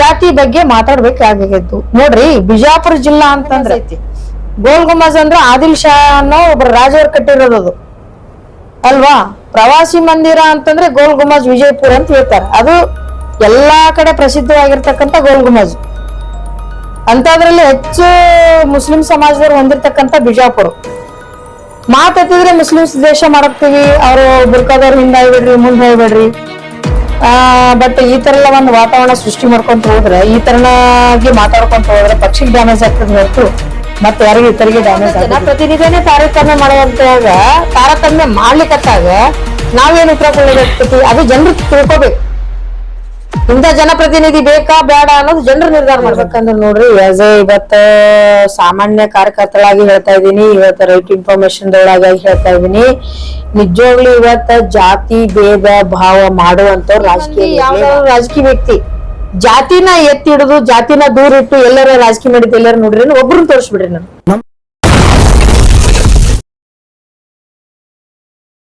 ಜಾತಿ ಬಗ್ಗೆ ಮಾತಾಡ್ಬೇಕಾಗಿತ್ತು. ನೋಡ್ರಿ ಬಿಜಾಪುರ ಜಿಲ್ಲಾ ಅಂತಂದ್ರೆ ಗೋಲ್ ಗುಮಾಜ್ ಅಂದ್ರೆ ಆದಿಲ್ ಶಾ ಅನ್ನೋ ಒಬ್ರು ರಾಜವರ್ ಕಟ್ಟಿರೋದು ಅಲ್ವಾ? ಪ್ರವಾಸಿ ಮಂದಿರ ಅಂತಂದ್ರೆ ಗೋಲ್ ಗುಮಾಜ್ ವಿಜಯಪುರ ಅಂತ ಹೇಳ್ತಾರೆ. ಅದು ಎಲ್ಲಾ ಕಡೆ ಪ್ರಸಿದ್ಧವಾಗಿರ್ತಕ್ಕಂತ ಗೋಲ್ ಗುಮಾಜ್ ಅಂತದ್ರಲ್ಲಿ ಹೆಚ್ಚು ಮುಸ್ಲಿಂ ಸಮಾಜದವ್ರು ಹೊಂದಿರ್ತಕ್ಕಂಥ ಬಿಜಾಪುರ. ಮಾತೆತ್ತಿದ್ರೆ ಮುಸ್ಲಿಮ್ಸ್ ದೇಶ ಮಾಡಕ್ತೀವಿ. ಅವರು ಬುರ್ಕಾದವ್ರು ಹಿಂದೆ ಹೋಗ್ಬೇಡ್ರಿ ಮುಂದೆ ಹೋಗ್ಬೇಡ್ರಿ ಬಟ್ ಈ ತರ ಎಲ್ಲ ಒಂದು ವಾತಾವರಣ ಸೃಷ್ಟಿ ಮಾಡ್ಕೊಂತ ಹೋದ್ರೆ ಈ ತರನಾಗಿ ಮಾತಾಡ್ಕೊಂತ ಹೋದ್ರೆ ಪಕ್ಷಿಗೆ ಡ್ಯಾಮೇಜ್ ಆಗ್ತದೆ ಹೊರತು ಮತ್ತೆ ಯಾರಿಗೂ ಇತರಿಗೆ ಡ್ಯಾಮೇಜ್ ಜನಪ್ರತಿನಿಧಿನೇ ತಾರತಮ್ಯ ಮಾಡುವಂತಾಗ ತಾರತಮ್ಯ ಮಾಡ್ಲಿಕ್ಕತ್ತಾಗ ನಾವೇನು ಉತ್ತರ ಕೊಡಬೇಕಾಗ್ತೈತಿ ಅದು ಜನರು ತಿಳ್ಕೊಬೇಕು. ಇಂಥ ಜನಪ್ರತಿನಿಧಿ ಬೇಕಾ ಬೇಡ ಅನ್ನೋದು ಜನರು ನಿರ್ಧಾರ ಮಾಡ್ಬೇಕಂದ್ರೆ ನೋಡ್ರಿ ಆಸ್ ಎ ಇವತ್ತ ಸಾಮಾನ್ಯ ಕಾರ್ಯಕರ್ತಳಾಗಿ ಹೇಳ್ತಾ ಇದೀನಿ ಇವತ್ತ ರೈಟ್ ಇನ್ಫಾರ್ಮೇಶನ್ ದೊಳಗಾಗಿ ಹೇಳ್ತಾ ಇದೀನಿ ನಿಜವಾಗ್ಲೂ ಇವತ್ತ ಜಾತಿ ಭೇದ ಭಾವ ಮಾಡುವಂತ ರಾಜಕೀಯ ರಾಜಕೀಯ ವ್ಯಕ್ತಿ. ಜಾತಿನ ಎತ್ತಿ ಹಿಡಿದು ಜಾತಿನ ದೂರ ಇಟ್ಟು ಎಲ್ಲರ ರಾಜಕೀಯ ಮಾಡಿದ್ದು ಎಲ್ಲರೂ ನೋಡ್ರಿ ಒಬ್ರನ್ನ ತೋರಿಸ್ಬಿಡ್ರಿ ನಾನು